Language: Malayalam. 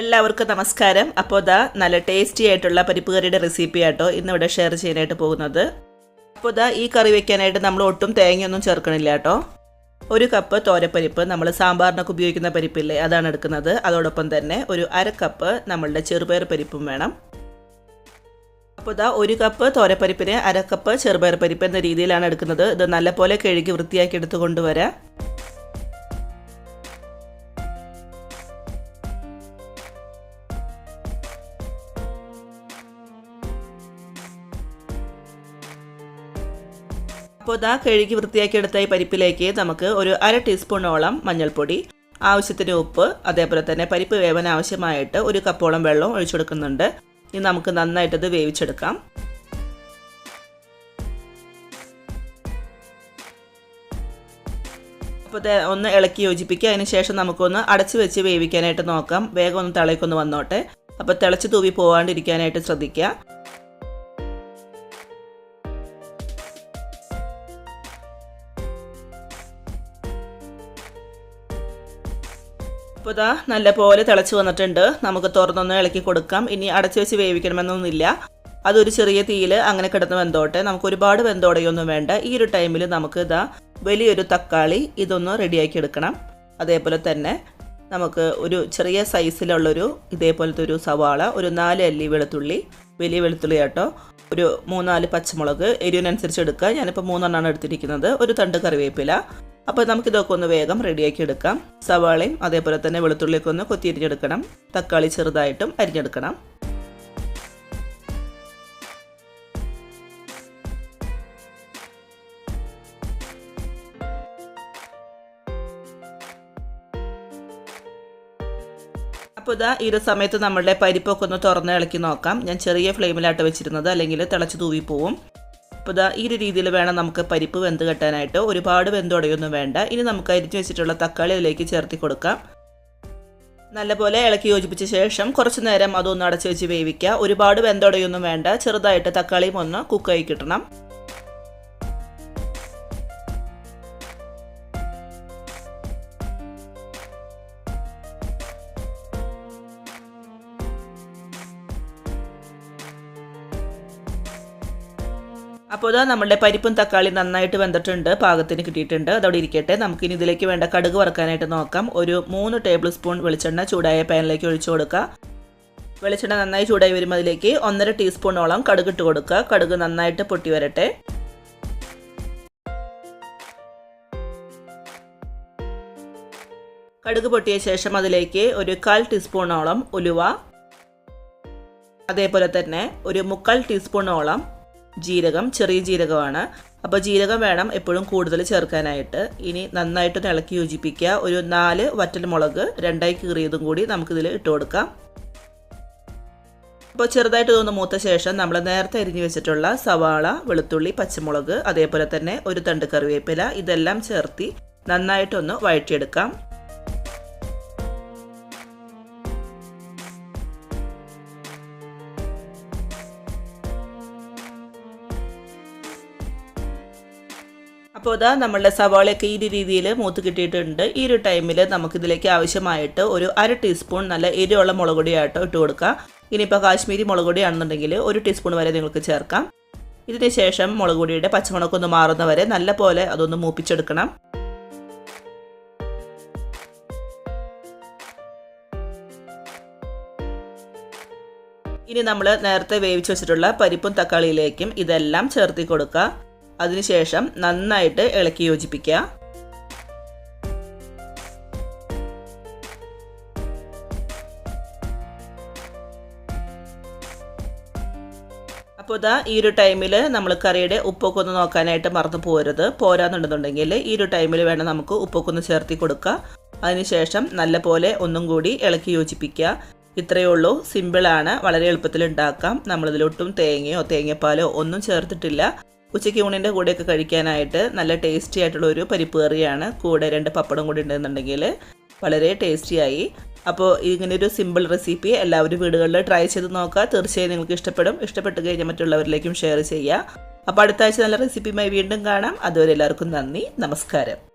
എല്ലാവർക്കും നമസ്കാരം. അപ്പോൾ ഇതാ നല്ല ടേസ്റ്റി ആയിട്ടുള്ള പരിപ്പ് കറിയുടെ റെസിപ്പി ആട്ടോ ഇന്നിവിടെ ഷെയർ ചെയ്യാനായിട്ട് പോകുന്നത്. അപ്പോൾ ഇതാ ഈ കറി വെക്കാനായിട്ട് നമ്മൾ ഒട്ടും തേങ്ങയൊന്നും ചേർക്കണില്ല കേട്ടോ. ഒരു കപ്പ് തോരപ്പരിപ്പ് നമ്മൾ സാമ്പാറിനൊക്കെ ഉപയോഗിക്കുന്ന പരിപ്പില്ലേ അതാണ് എടുക്കുന്നത്. അതോടൊപ്പം തന്നെ ഒരു അര കപ്പ് നമ്മളുടെ ചെറുപയർ പരിപ്പും വേണം. അപ്പോൾ ഇതാ ഒരു കപ്പ് തോരപ്പരിപ്പിന് അര കപ്പ് ചെറുപയർ പരിപ്പ് എന്ന രീതിയിലാണ് എടുക്കുന്നത്. ഇത് നല്ലപോലെ കഴുകി വൃത്തിയാക്കി എടുത്ത് കൊണ്ടുവരാം. അപ്പോൾ ഇതാ കഴുകി വൃത്തിയാക്കിയെടുത്ത ഈ പരിപ്പിലേക്ക് നമുക്ക് ഒരു അര ടീസ്പൂണോളം മഞ്ഞൾപ്പൊടി ആവശ്യത്തിന് ഉപ്പ് അതേപോലെ തന്നെ പരിപ്പ് വേവാൻ ആവശ്യമായിട്ട് ഒരു കപ്പോളം വെള്ളം ഒഴിച്ചു കൊടുക്കുന്നുണ്ട്. ഇനി നമുക്ക് നന്നായിട്ടത് വേവിച്ചെടുക്കാം. അപ്പോൾ ഇത് ഒന്ന് ഇളക്കി യോജിപ്പിക്കുക. അതിന് ശേഷം നമുക്കൊന്ന് അടച്ചു വെച്ച് വേവിക്കാനായിട്ട് നോക്കാം. വേഗം ഒന്ന് തിളയ്ക്കൊന്ന് വന്നോട്ടെ. അപ്പോൾ തിളച്ച് തൂവി പോകാണ്ടിരിക്കാനായിട്ട് ശ്രദ്ധിക്കുക. അപ്പോൾ ഇതാ നല്ലപോലെ തിളച്ച് വന്നിട്ടുണ്ട്. നമുക്ക് തുറന്നൊന്ന് ഇളക്കി കൊടുക്കാം. ഇനി അടച്ചു വെച്ച് വേവിക്കണമെന്നൊന്നുമില്ല. അതൊരു ചെറിയ തീയിൽ അങ്ങനെ കിടന്ന് വെന്തോട്ടെ. നമുക്ക് ഒരുപാട് വെന്തോടയൊന്നും വേണ്ട. ഈ ഒരു ടൈമിൽ നമുക്ക് ഇതാ വലിയൊരു തക്കാളി ഇതൊന്ന് റെഡിയാക്കി എടുക്കണം. അതേപോലെ തന്നെ നമുക്ക് ഒരു ചെറിയ സൈസിലുള്ളൊരു ഇതേപോലത്തെ ഒരു സവാള ഒരു നാല് അല്ലി വെളുത്തുള്ളി വലിയ വെളുത്തുള്ളി കേട്ടോ ഒരു മൂന്നാൽ പച്ചമുളക് എരിവിനനുസരിച്ച് എടുക്കുക. ഞാനിപ്പോൾ മൂന്നെണ്ണമാണ് എടുത്തിരിക്കുന്നത്. ഒരു തണ്ട് കറിവേപ്പില അപ്പോൾ നമുക്കിതൊക്കെ ഒന്ന് വേഗം റെഡിയാക്കി എടുക്കാം സവാളയും അതേപോലെ തന്നെ വെളുത്തുള്ളിയൊക്കെ ഒന്ന് കൊത്തിയരിഞ്ഞെടുക്കണം. തക്കാളി ചെറുതായിട്ടും അരിഞ്ഞെടുക്കണം. അപ്പോൾ ഇതാ ഈ ഒരു സമയത്ത് നമ്മളുടെ പരിപ്പൊക്കെ ഒന്ന് തുറന്ന് ഇളക്കി നോക്കാം. ഞാൻ ചെറിയ ഫ്ലെയിമിലാട്ട് വെച്ചിരുന്നത്. അല്ലെങ്കിൽ തിളച്ച് തൂവിപ്പോവും. അപ്പോൾ ഇതാ ഈ ഒരു രീതിയിൽ വേണം നമുക്ക് പരിപ്പ് വെന്ത് കെട്ടാനായിട്ട്. ഒരുപാട് വെന്തുടയൊന്നും വേണ്ട. ഇനി നമുക്ക് അരിഞ്ഞു വെച്ചിട്ടുള്ള തക്കാളി അതിലേക്ക് ചേർത്തി കൊടുക്കാം. നല്ലപോലെ ഇളക്കി യോജിപ്പിച്ച ശേഷം കുറച്ച് നേരം അതൊന്ന് അടച്ചു വെച്ച് വേവിക്കുക ഒരുപാട് വെന്തുടയൊന്നും വേണ്ട. ചെറുതായിട്ട് തക്കാളിയും ഒന്ന് കുക്കായി കിട്ടണം. അപ്പോൾ ഇതാ നമ്മുടെ പരിപ്പും തക്കാളി നന്നായിട്ട് വെന്തിട്ടുണ്ട് പാകത്തിന് കിട്ടിയിട്ടുണ്ട്. അതവിടെ ഇരിക്കട്ടെ. നമുക്കിനി ഇതിലേക്ക് വേണ്ട കടുക് വറക്കാനായിട്ട് നോക്കാം. ഒരു മൂന്ന് ടേബിൾ സ്പൂൺ വെളിച്ചെണ്ണ ചൂടായ പാനിലേക്ക് ഒഴിച്ചു കൊടുക്കുക. വെളിച്ചെണ്ണ നന്നായി ചൂടായി വരുമ്പോൾ അതിലേക്ക് ഒന്നര ടീസ്പൂണോളം കടുക് ഇട്ട് കൊടുക്കുക. കടുക് നന്നായിട്ട് പൊട്ടി വരട്ടെ. കടുക് പൊട്ടിയ ശേഷം അതിലേക്ക് ഒരു കാൽ ടീസ്പൂണോളം ഉലുവ. അതേപോലെ തന്നെ ഒരു മുക്കാൽ ടീസ്പൂണോളം ജീരകം ചെറിയ ജീരകമാണ്. അപ്പോൾ ജീരകം വേണം എപ്പോഴും കൂടുതൽ ചേർക്കാനായിട്ട്. ഇനി നന്നായിട്ട് ഇളക്കി യോജിപ്പിക്കുക. ഒരു നാല് വറ്റൽ മുളക് രണ്ടായി കീറിയതും കൂടി നമുക്കിതിൽ ഇട്ട് കൊടുക്കാം. അപ്പോൾ ചെറുതായിട്ട് തോന്നുന്ന മൂത്ത ശേഷം നമ്മൾ നേരത്തെ അരിഞ്ഞു വെച്ചിട്ടുള്ള സവാള വെളുത്തുള്ളി പച്ചമുളക് അതേപോലെ തന്നെ ഒരു തണ്ട് കറിവേപ്പില ഇതെല്ലാം ചേർത്തി നന്നായിട്ടൊന്ന് വഴറ്റിയെടുക്കാം. അപ്പോൾ ഇതാ നമ്മളുടെ സവാളയൊക്കെ ഈ രീതിയിൽ മൂത്ത് കിട്ടിയിട്ടുണ്ട്. ഈ ഒരു ടൈമിൽ നമുക്കിതിലേക്ക് ആവശ്യമായിട്ട് ഒരു അര ടീസ്പൂൺ നല്ല എരിവുള്ള മുളക് പൊടിയായിട്ടോ ഇട്ട് കൊടുക്കുക ഇനിയിപ്പോൾ കാശ്മീരി മുളക് പൊടിയാണെന്നുണ്ടെങ്കിൽ ഒരു ടീസ്പൂൺ വരെ നിങ്ങൾക്ക് ചേർക്കാം. ഇതിന് ശേഷം മുളക് പൊടിയുടെ പച്ചമുളകൊന്ന് മാറുന്നവരെ നല്ല പോലെ അതൊന്ന് മൂപ്പിച്ചെടുക്കണം. ഇനി നമ്മൾ നേരത്തെ വേവിച്ച് വെച്ചിട്ടുള്ള പരിപ്പും തക്കാളിയിലേക്കും ഇതെല്ലാം ചേർത്തി കൊടുക്കുക അതിനുശേഷം നന്നായിട്ട് ഇളക്കി യോജിപ്പിക്കുക. അപ്പോൾ ഇതാ ഈ ഒരു ടൈമിൽ നമ്മൾ കറിയുടെ ഉപ്പൊക്കെ ഒന്ന് നോക്കാനായിട്ട് മറന്നു പോരുത്. പോരാന്നുണ്ടെന്നുണ്ടെങ്കിൽ ഈ ഒരു ടൈമിൽ വേണം നമുക്ക് ഉപ്പൊക്കെ ഒന്ന് ചേർത്തി കൊടുക്കുക അതിനുശേഷം നല്ലപോലെ ഒന്നും കൂടി ഇളക്കി യോജിപ്പിക്കുക. ഇത്രയേ ഉള്ളൂ. സിമ്പിളാണ്. വളരെ എളുപ്പത്തിൽ ഉണ്ടാക്കാം. നമ്മളിതിലൊട്ടും തേങ്ങയോ തേങ്ങപ്പാലോ ഒന്നും ചേർത്തിട്ടില്ല. ഉച്ചയ്ക്ക് ഊണിന്റെ കൂടെയൊക്കെ കഴിക്കാനായിട്ട് നല്ല ടേസ്റ്റി ആയിട്ടുള്ള ഒരു പരിപ്പ് കറിയാണ്. കൂടെ രണ്ട് പപ്പടം കൂടി ഉണ്ടെന്നുണ്ടെങ്കിൽ വളരെ ടേസ്റ്റിയായി അപ്പോൾ ഇങ്ങനെയൊരു സിമ്പിൾ റെസിപ്പി എല്ലാവരും വീടുകളിൽ ട്രൈ ചെയ്ത് നോക്കുക. തീർച്ചയായും നിങ്ങൾക്ക് ഇഷ്ടപ്പെടും. ഇഷ്ടപ്പെട്ട് കഴിഞ്ഞാൽ മറ്റുള്ളവരിലേക്കും ഷെയർ ചെയ്യുക. അപ്പോൾ അടുത്ത ആഴ്ച നല്ല റെസിപ്പിയുമായി വീണ്ടും കാണാം. അതുവരെ എല്ലാവർക്കും നന്ദി. നമസ്കാരം.